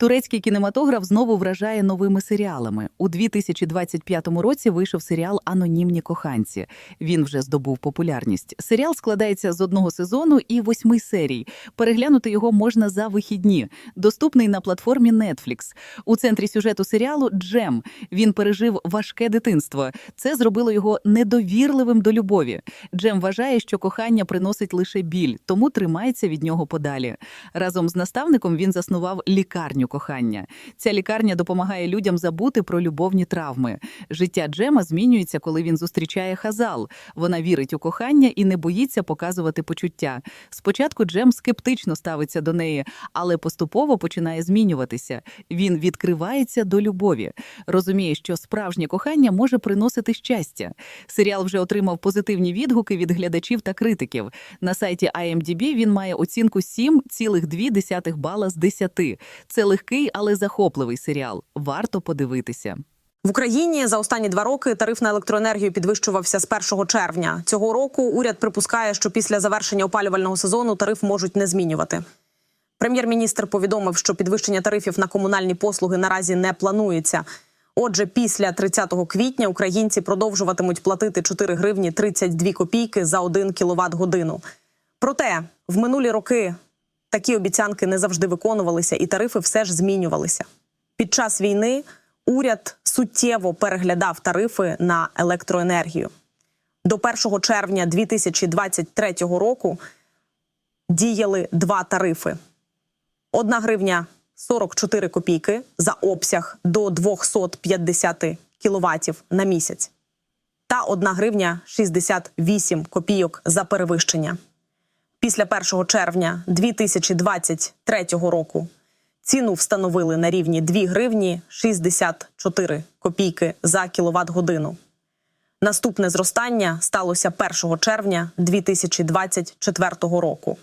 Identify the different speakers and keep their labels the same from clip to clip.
Speaker 1: Турецький кінематограф знову вражає новими серіалами. У 2025 році вийшов серіал Анонімні коханці. Він вже здобув популярність. Серіал складається з одного сезону і восьми серій. Переглянути його можна за вихідні. Доступний на платформі Netflix. У центрі сюжету серіалу Джем. Він пережив важке дитинство. Це зробило його недовірливим до любові. Джем вважає, що кохання приносить лише біль, тому тримається від нього подалі. Разом з наставником він заснував лікарню кохання. Ця лікарня допомагає людям забути про любовні травми. Життя Джема змінюється, коли він зустрічає Хазал. Вона вірить у кохання і не боїться показувати почуття. Спочатку Джем скептично ставиться до неї, але поступово починає змінюватися. Він відкривається до любові, розуміє, що справжнє кохання може приносити щастя. Серіал вже отримав позитивні відгуки від глядачів та критиків. На сайті IMDb він має оцінку 7,2 бала з 10. Це легкий, але захопливий серіал. Варто подивитися.
Speaker 2: В Україні за останні два роки тариф на електроенергію підвищувався з 1 червня. Цього року уряд припускає, що після завершення опалювального сезону тариф можуть не змінювати. Прем'єр-міністр повідомив, що підвищення тарифів на комунальні послуги наразі не планується. Отже, після 30 квітня українці продовжуватимуть платити 4 гривні 32 копійки за 1 кіловат годину. Проте в минулі роки такі обіцянки не завжди виконувалися, і тарифи все ж змінювалися. Під час війни уряд суттєво переглядав тарифи на електроенергію. До 1 червня 2023 року діяли два тарифи: 1 гривня 44 копійки за обсяг до 250 кіловатів на місяць, та 1 гривня 68 копійок за перевищення. Після 1 червня 2023 року ціну встановили на рівні 2 гривні 64 копійки за кіловат годину. Наступне зростання сталося 1 червня 2024 року.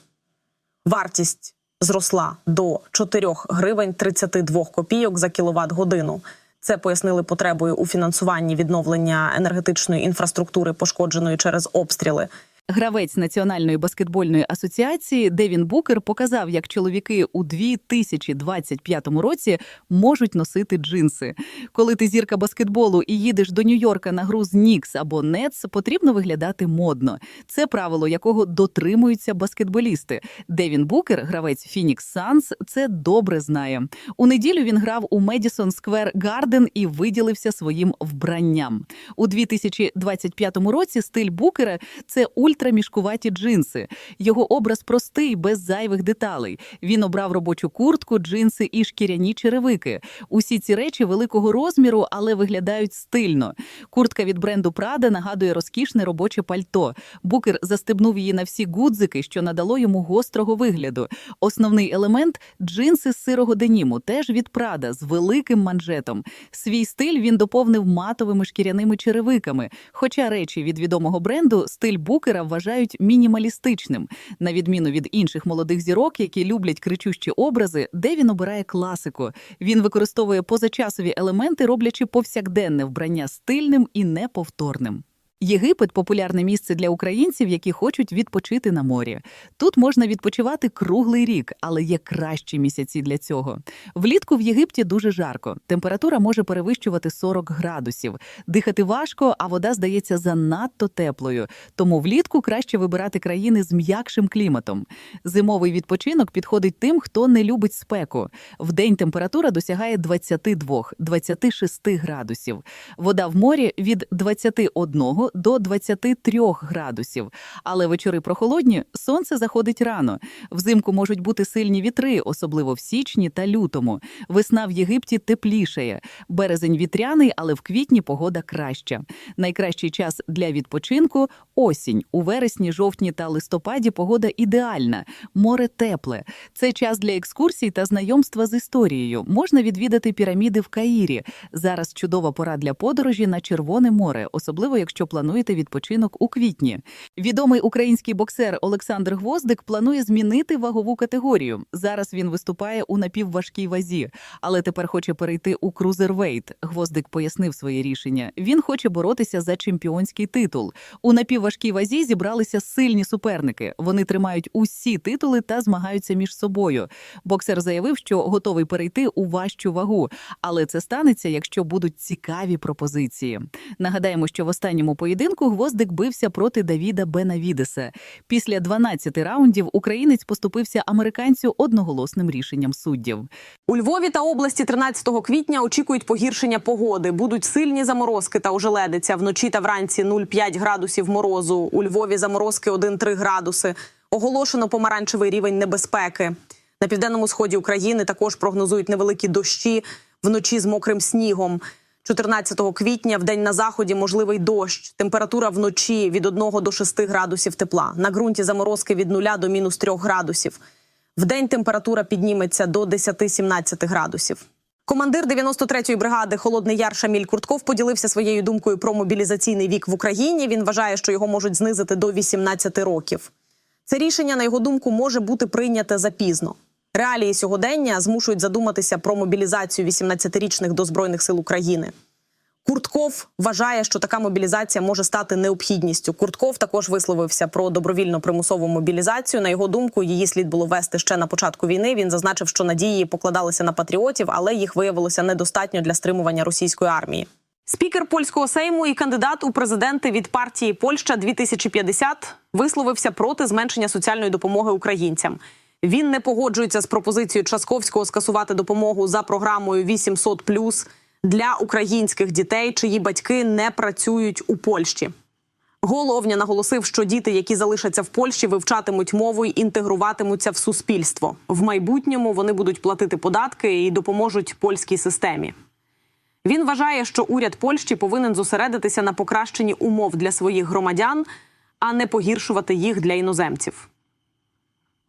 Speaker 2: Вартість зросла до 4 гривень 32 копійок за кіловат годину. Це пояснили потребою у фінансуванні відновлення енергетичної інфраструктури, пошкодженої через обстріли.
Speaker 1: Гравець Національної баскетбольної асоціації Девін Букер показав, як чоловіки у 2025 році можуть носити джинси. Коли ти зірка баскетболу і їдеш до Нью-Йорка на гру з Нікс або Нетс, потрібно виглядати модно. Це правило, якого дотримуються баскетболісти. Девін Букер, гравець Фінікс Санс, це добре знає. У неділю він грав у Медісон Сквер Гарден і виділився своїм вбранням. У 2025 році стиль Букера це ультрамішкуваті джинси. Його образ простий, без зайвих деталей. Він обрав робочу куртку, джинси і шкіряні черевики. Усі ці речі великого розміру, але виглядають стильно. Куртка від бренду Prada нагадує розкішне робоче пальто. Букер застебнув її на всі гудзики, що надало йому гострого вигляду. Основний елемент джинси з сирого деніму, теж від Prada, з великим манжетом. Свій стиль він доповнив матовими шкіряними черевиками. Хоча речі від відомого бренду стиль Букера вважають мінімалістичним. На відміну від інших молодих зірок, які люблять кричущі образи, де він обирає класику. Він використовує позачасові елементи, роблячи повсякденне вбрання стильним і неповторним. Єгипет популярне місце для українців, які хочуть відпочити на морі. Тут можна відпочивати круглий рік, але є кращі місяці для цього. Влітку в Єгипті дуже жарко. Температура може перевищувати 40 градусів. Дихати важко, а вода здається занадто теплою. Тому влітку краще вибирати країни з м'якшим кліматом. Зимовий відпочинок підходить тим, хто не любить спеку. Вдень температура досягає 22-26 градусів. Вода в морі від 21 до 23 градусів. Але вечори прохолодні, сонце заходить рано. Взимку можуть бути сильні вітри, особливо в січні та лютому. Весна в Єгипті теплішає. Березень вітряний, але в квітні погода краща. Найкращий час для відпочинку осінь. У вересні, жовтні та листопаді погода ідеальна. Море тепле. Це час для екскурсій та знайомства з історією. Можна відвідати піраміди в Каїрі. Зараз чудова пора для подорожі на Червоне море, особливо якщо плануєте відпочинок у квітні. Відомий український боксер Олександр Гвоздик планує змінити вагову категорію. Зараз він виступає у напівважкій вазі, але тепер хоче перейти у крузервейт. Гвоздик пояснив своє рішення. Він хоче боротися за чемпіонський титул. У напівважкій вазі зібралися сильні суперники. Вони тримають усі титули та змагаються між собою. Боксер заявив, що готовий перейти у важчу вагу, але це станеться, якщо будуть цікаві пропозиції. Нагадаємо, що в останньому поєдинку Гвоздик бився проти Давіда Бенавідеса. Після 12 раундів українець поступився американцю одноголосним рішенням суддів.
Speaker 2: У Львові та області 13 квітня очікують погіршення погоди. Будуть сильні заморозки та ожеледиця. Вночі та вранці 0,5 градусів морозу. У Львові заморозки 1,3 градуси. Оголошено помаранчевий рівень небезпеки. На південному сході України також прогнозують невеликі дощі вночі з мокрим снігом. 14 квітня в день на заході можливий дощ. Температура вночі від 1 до 6 градусів тепла. На ґрунті заморозки від 0 до мінус 3 градусів. Вдень температура підніметься до 10-17 градусів. Командир 93-ї бригади Холодний Яр Шаміль Куртков поділився своєю думкою про мобілізаційний вік в Україні. Він вважає, що його можуть знизити до 18 років. Це рішення, на його думку, може бути прийняте запізно. Реалії сьогодення змушують задуматися про мобілізацію 18-річних до збройних сил України. Куртков вважає, що така мобілізація може стати необхідністю. Куртков також висловився про добровільно примусову мобілізацію. На його думку, її слід було вести ще на початку війни. Він зазначив, що надії покладалися на патріотів, але їх виявилося недостатньо для стримування російської армії. Спікер польського сейму і кандидат у президенти від партії Польща 2050 висловився проти зменшення соціальної допомоги українцям. Він не погоджується з пропозицією Часковського скасувати допомогу за програмою 800+, для українських дітей, чиї батьки не працюють у Польщі. Головня наголосив, що діти, які залишаться в Польщі, вивчатимуть мову й інтегруватимуться в суспільство. В майбутньому вони будуть платити податки і допоможуть польській системі. Він вважає, що уряд Польщі повинен зосередитися на покращенні умов для своїх громадян, а не погіршувати їх для іноземців.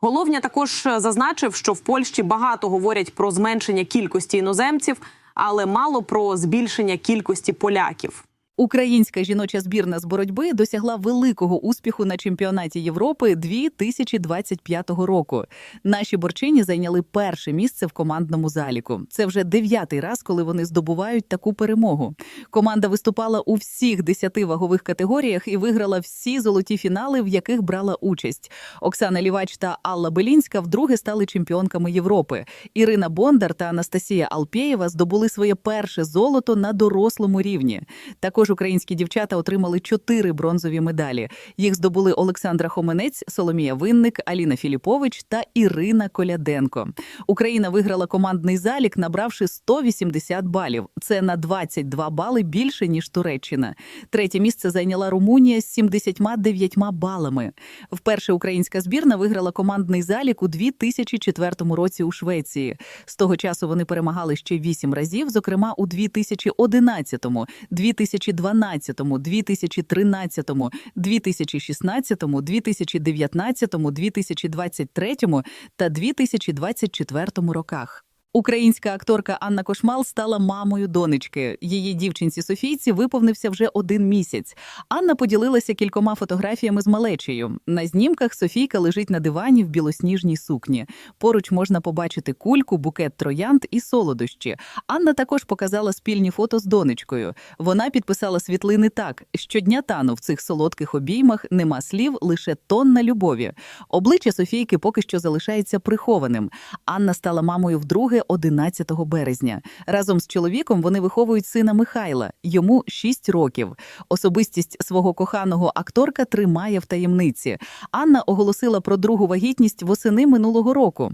Speaker 2: Головня також зазначив, що в Польщі багато говорять про зменшення кількості іноземців, але мало про збільшення кількості поляків.
Speaker 1: Українська жіноча збірна з боротьби досягла великого успіху на чемпіонаті Європи 2025 року. Наші борчині зайняли перше місце в командному заліку. Це вже дев'ятий раз, коли вони здобувають таку перемогу. Команда виступала у всіх десяти вагових категоріях і виграла всі золоті фінали, в яких брала участь. Оксана Лівач та Алла Белінська вдруге стали чемпіонками Європи. Ірина Бондар та Анастасія Алпєєва здобули своє перше золото на дорослому рівні. Також українські дівчата отримали чотири бронзові медалі. Їх здобули Олександра Хоменець, Соломія Винник, Аліна Філіпович та Ірина Коляденко. Україна виграла командний залік, набравши 180 балів. Це на 22 бали більше ніж Туреччина. Третє місце зайняла Румунія з 79 балами. Вперше українська збірна виграла командний залік у 2004 році у Швеції. З того часу вони перемагали ще вісім разів, зокрема у 2011, 2012, 2013, 2016, 2019, 2023 та 2024 роках. Українська акторка Анна Кошмал стала мамою донечки. Її дівчинці Софійці виповнився вже один місяць. Анна поділилася кількома фотографіями з малечею. На знімках Софійка лежить на дивані в білосніжній сукні. Поруч можна побачити кульку, букет троянд і солодощі. Анна також показала спільні фото з донечкою. Вона підписала світлини так: щодня тану в цих солодких обіймах нема слів, лише тонна любові. Обличчя Софійки поки що залишається прихованим. Анна стала мамою вдруге 11 березня. Разом з чоловіком вони виховують сина Михайла. Йому 6 років. Особистість свого коханого акторка тримає в таємниці. Анна оголосила про другу вагітність восени минулого року.